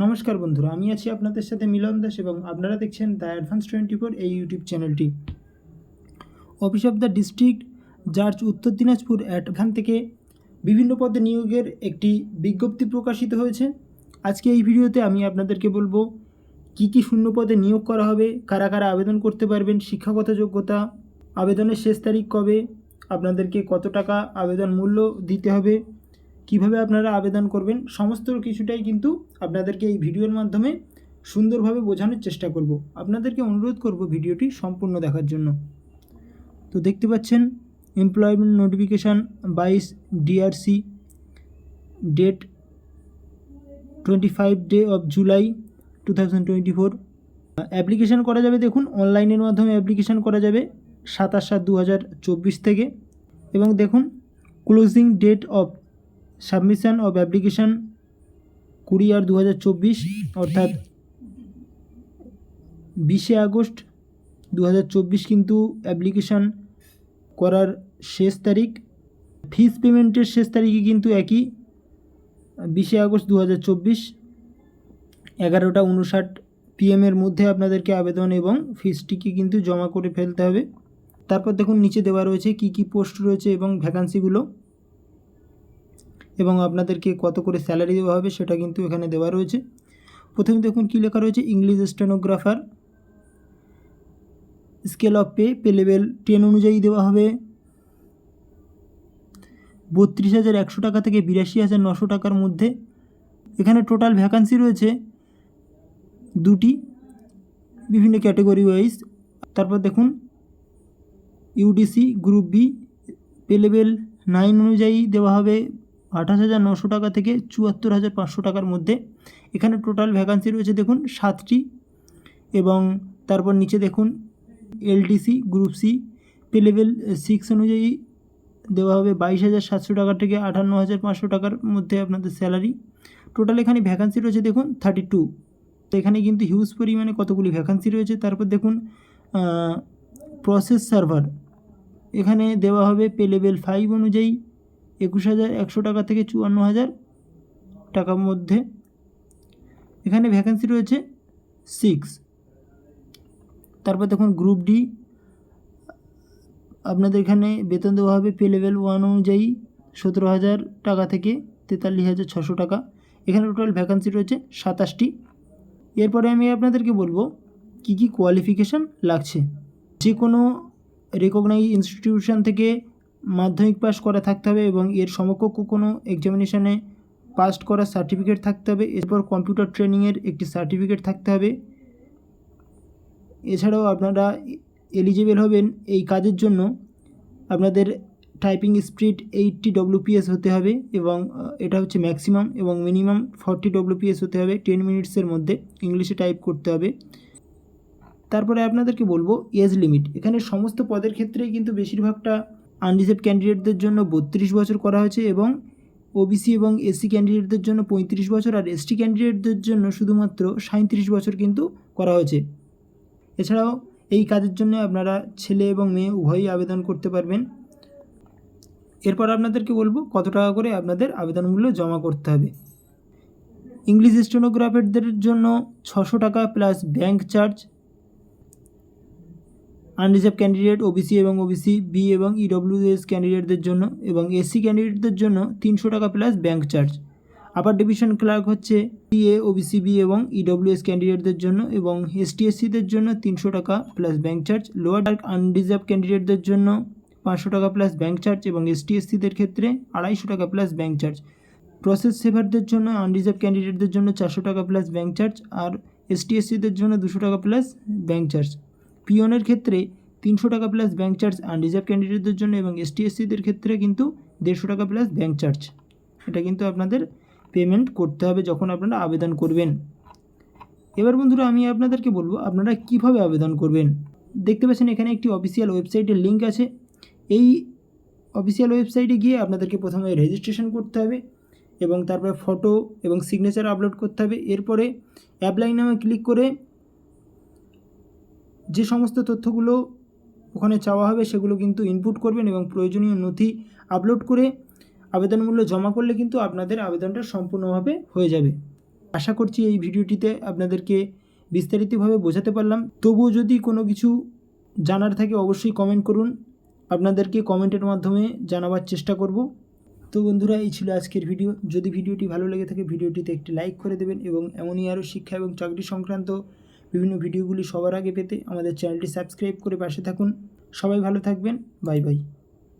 নমস্কার বন্ধুরা, আমি আছি আপনাদের সাথে মিলন দাস এবং আপনারা দেখছেন দ্য অ্যাডভান্স টোয়েন্টি ফোর এই ইউটিউব চ্যানেলটি। অফিস অফ দ্য ডিস্ট্রিক্ট জাজ উত্তর দিনাজপুর এখান থেকে বিভিন্ন পদে নিয়োগের একটি বিজ্ঞপ্তি প্রকাশিত হয়েছে। আজকে এই ভিডিওতে আমি আপনাদেরকে বলব, কি কি শূন্য পদে নিয়োগ করা হবে, কারা কারা আবেদন করতে পারবেন, শিক্ষাগত যোগ্যতা, আবেদনের শেষ তারিখ কবে, আপনাদেরকে কত টাকা আবেদন মূল্য দিতে হবে কীভাবে আপনারা আবেদন করবেন, সমস্ত কিছুটাই কিন্তু আপনাদেরকে এই ভিডিওর মাধ্যমে সুন্দরভাবে বোঝানোর চেষ্টা করব। আপনাদেরকে অনুরোধ করব ভিডিওটি সম্পূর্ণ দেখার জন্য। তো দেখতে পাচ্ছেন এমপ্লয়মেন্ট নোটিফিকেশান বাইশ DRC date twenty five day of July two thousand twenty four application করা যাবে দেখুন অনলাইনের মাধ্যমে অ্যাপ্লিকেশান করা যাবে সাতাশ সাত দু হাজার চব্বিশ থেকে। এবং দেখুন closing date of submission of application কুড়ি আর দু হাজার চব্বিশ, অর্থাৎ বিশে আগস্ট দু হাজার চব্বিশ কিন্তু অ্যাপ্লিকেশান করার শেষ তারিখ। ফিস পেমেন্টের শেষ তারিখই কিন্তু একই, বিশে আগস্ট দু হাজার চব্বিশ, এগারোটা উনষাট পিএমের মধ্যে আপনাদেরকে আবেদন এবং ফিসটিকে কিন্তু জমা করে ফেলতে হবে। তারপর দেখুন, নিচে দেওয়া রয়েছে কি কি পোস্ট রয়েছে এবং ভ্যাকান্সিগুলো। এবং আপনাদেরকে কত করে স্যালারি দেওয়া হবে সেটা কিন্তু এখানে দেওয়া রয়েছে। প্রথমে দেখুন কী লেখা রয়েছে English stenographer scale of pay pay level ten অনুযায়ী দেওয়া হবে। বত্রিশ হাজার একশো টাকা থেকে বিরাশি হাজার নশো টাকার মধ্যে। এখানে টোটাল ভ্যাকান্সি রয়েছে দুটি, বিভিন্ন ক্যাটেগরি ওয়াইজ তারপর দেখুন UDC group B pay level nine অনুযায়ী দেওয়া হবে। আঠাশ হাজার নশো টাকা থেকে চুয়াত্তর হাজার পাঁচশো টাকার মধ্যে। এখানে টোটাল ভ্যাকান্সি রয়েছে দেখুন সাতটি এবং তারপর নিচে দেখুন LDC group C pay level six অনুযায়ী দেওয়া হবে বাইশ হাজার সাতশো টাকা থেকে আটান্ন হাজার পাঁচশো টাকার মধ্যে আপনাদের স্যালারি টোটাল এখানে ভ্যাকান্সি রয়েছে দেখুন থার্টি টু তো এখানে কিন্তু হিউজ পরিমাণে কতগুলি ভ্যাকান্সি রয়েছে, তারপর দেখুন প্রসেস সার্ভার এখানে দেওয়া হবে পে লেভেল ফাইভ অনুযায়ী একুশ হাজার একশো টাকা থেকে চুয়ান্ন হাজার টাকার মধ্যে। এখানে ভ্যাকেন্সি রয়েছে সিক্স তারপর দেখুন গ্রুপ ডি আপনাদের এখানে বেতন দেওয়া হবে পে লেভেল ওয়ান অনুযায়ী সতেরো হাজার টাকা থেকে তেতাল্লিশ হাজার ছশো টাকা। এখানে টোটাল ভ্যাকান্সি রয়েছে সাতাশটি। এরপরে আমি আপনাদেরকে বলব কি কি কোয়ালিফিকেশান লাগছে। যে কোনো রেকগনাইজ ইনস্টিটিউশন থেকে মাধ্যমিক পাস করা থাকতে হবে এবং এর সমকক্ষ কোনো এক্সামিনেশানে পাস করার সার্টিফিকেট থাকতে হবে। এরপর কম্পিউটার ট্রেনিংয়ের একটি সার্টিফিকেট থাকতে হবে। এছাড়াও আপনারা এলিজিবল হবেন এই কাজের জন্য। আপনাদের টাইপিং স্পিড এইটটি ডব্লিউপিএস হতে হবে এবং এটা হচ্ছে ম্যাক্সিমাম এবং মিনিমাম ফর্টি ডব্লিউপিএস হতে হবে। টেন মিনিটসের মধ্যে ইংলিশে টাইপ করতে হবে। তারপরে আপনাদেরকে বলব এজ লিমিট এখানে সমস্ত পদের ক্ষেত্রেই কিন্তু বেশিরভাগটা আনরিজার্ভ ক্যান্ডিডেটদের জন্য বত্রিশ বছর করা হয়েছে এবং ওবিসি এবং এসসি ক্যান্ডিডেটদের জন্য পঁয়ত্রিশ বছর আর এসটি ক্যান্ডিডেটদের জন্য শুধুমাত্র সাঁত্রিশ বছর কিন্তু করা হয়েছে। এছাড়াও এই কাজের জন্য আপনারা ছেলে এবং মেয়ে উভয়ই আবেদন করতে পারবেন। এরপর আপনাদেরকে বলব কত টাকা করে আপনাদের আবেদন মূল্য জমা করতে হবে। ইংলিশ স্টেনোগ্রাফারদের জন্য ছশো টাকা plus bank charge unreserved candidate OBC এবং ওবিসি বি এবং ইডব্লিউএস ক্যান্ডিডেটদের জন্য এবং এসসি ক্যান্ডিডেটদের জন্য তিনশো টাকা plus bank charge upper division clerk হচ্ছে সিএ ওবিসি বি এবং ইডব্লিউএস ক্যান্ডিডেটদের জন্য এবং এসটিএসসিদের জন্য তিনশো টাকা plus bank charge lower dark unreserved ক্যান্ডিডেটদের জন্য পাঁচশো টাকা প্লাস ব্যাঙ্ক চার্জ এবং এসটিএসসিদের ক্ষেত্রে আড়াইশো টাকা প্লাস ব্যাঙ্ক চার্জ প্রসেস সেভারদের জন্য আনরিজার্ভ ক্যান্ডিডেটদের জন্য চারশো টাকা প্লাস ব্যাঙ্ক চার্জ আর এসটিএসসিদের জন্য দুশো টাকা প্লাস ব্যাঙ্ক চার্জ পিওনের ক্ষেত্রে তিনশো টাকা প্লাস ব্যাঙ্ক চার্জ আনরিজার্ভ ক্যান্ডিডেটদের জন্য এবং এস এসটিএসসিদের ক্ষেত্রে কিন্তু দেড়শো টাকা প্লাস ব্যাঙ্ক চার্জ এটা কিন্তু আপনাদের পেমেন্ট করতে হবে যখন আপনারা আবেদন করবেন। এবার বন্ধুরা, আমি আপনাদেরকে বলব, আপনারা কীভাবে আবেদন করবেন? দেখতে পাচ্ছেন এখানে একটি অফিসিয়াল ওয়েবসাইটের লিঙ্ক আছে। এই অফিসিয়াল ওয়েবসাইটে গিয়ে আপনাদেরকে প্রথমে রেজিস্ট্রেশন করতে হবে এবং তারপরে ফটো এবং সিগনেচার আপলোড করতে হবে। এরপরে অ্যাপ্লাই নামে ক্লিক করে যে সমস্ত তথ্যগুলো ওখানে চাওয়া হবে সেগুলো কিন্তু ইনপুট করবেন এবং প্রয়োজনীয় নথি আপলোড করে আবেদন মূল্য জমা করলে কিন্তু আপনাদের আবেদনটা সম্পূর্ণভাবে হয়ে যাবে। আশা করছি এই ভিডিওটিতে আপনাদেরকে বিস্তারিতভাবে বোঝাতে পারলাম। তবুও যদি কোনো কিছু জানার থাকে অবশ্যই কমেন্ট করুন। আপনাদেরকে কমেন্টের মাধ্যমে জানাবার চেষ্টা করব। তো বন্ধুরা, এই ছিল আজকের ভিডিও। যদি ভিডিওটি ভালো লেগে থাকে, ভিডিওটিতে একটি লাইক করে দেবেন এবং এমনই আরও শিক্ষা এবং চাকরি সংক্রান্ত বিভিন্ন ভিডিওগুলি সবার আগে পেতে আমাদের চ্যানেলটি সাবস্ক্রাইব করে পাশে থাকুন। সবাই ভালো থাকবেন। Bye bye.